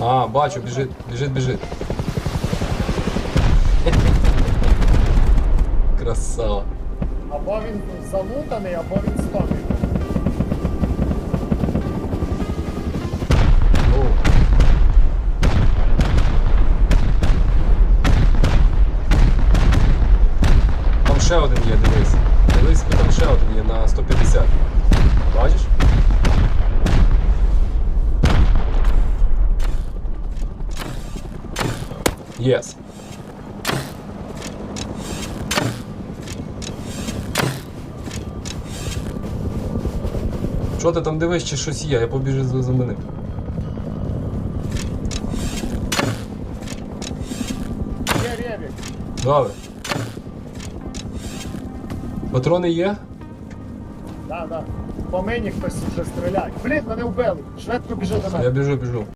А, бачу, біжить, біжить, біжить. Красава. Або він залутаний, або він стомий. О. Там ще один є, дивись. Дивись, там ще один є на 150. Єс. Що ти там дивиш, чи щось є? Я побіжу за мене. Добре. Патрони є? Да, да. По мені хтось вже стріляє. Блін, мене вбили. Швидко біжи до мене. Я біжу, біжу.